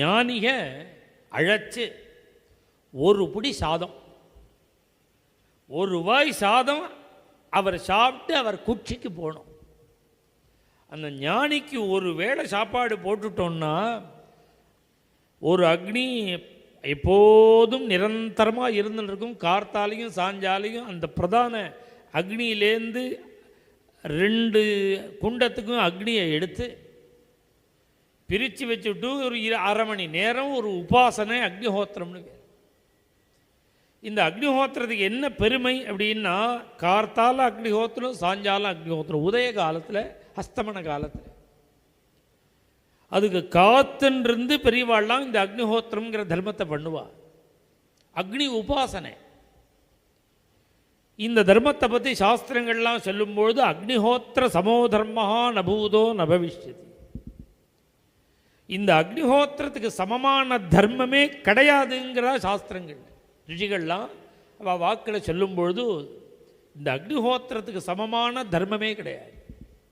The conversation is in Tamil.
ஞானிக அழைச்சி ஒரு புடி சாதம். ஒரு வாய் சாதம் அவர் சாப்பிட்டு அவர் குச்சிக்கு போகணும். அந்த ஞானிக்கு ஒரு வேளை சாப்பாடு போட்டுட்டோம்னா ஒரு அக்னி எப்போதும் நிரந்தரமாக இருந்துட்டு இருக்கும். கார்த்தாலையும் சாஞ்சாலையும் அந்த பிரதான அக்னியிலேருந்து ரெண்டு குண்டத்துக்கும் அக்னியை எடுத்து பிரித்து வச்சுட்டு ஒரு இரு- அரை மணி நேரம் ஒரு உபாசனை அக்னிஹோத்திரம்னு பேர். இந்த அக்னிஹோத்திரத்துக்கு என்ன பெருமை அப்படின்னா கார்த்தால அக்னிஹோத்திரம் சாஞ்சால அக்னிஹோத்திரம் உதய காலத்தில் அஸ்தமன காலத்தில். அதுக்கு காத்துன்றிருந்து பெரியவாள்லாம் இந்த அக்னிஹோத்திரம்ங்கிற தர்மத்தை பண்ணுவா. அக்னி உபாசனை. இந்த தர்மத்தை பற்றி சாஸ்திரங்கள்லாம் சொல்லும்பொழுது அக்னிஹோத்திர சமோ தர்மஹா நபூதோ நபவிஷ்யதி. இந்த அக்னிஹோத்திரத்துக்கு சமமான தர்மமே கிடையாதுங்கிறா சாஸ்திரங்கள் ரிஷிகள்லாம் அவள் வாக்கில் சொல்லும்பொழுது இந்த அக்னிஹோத்திரத்துக்கு சமமான தர்மமே கிடையாது.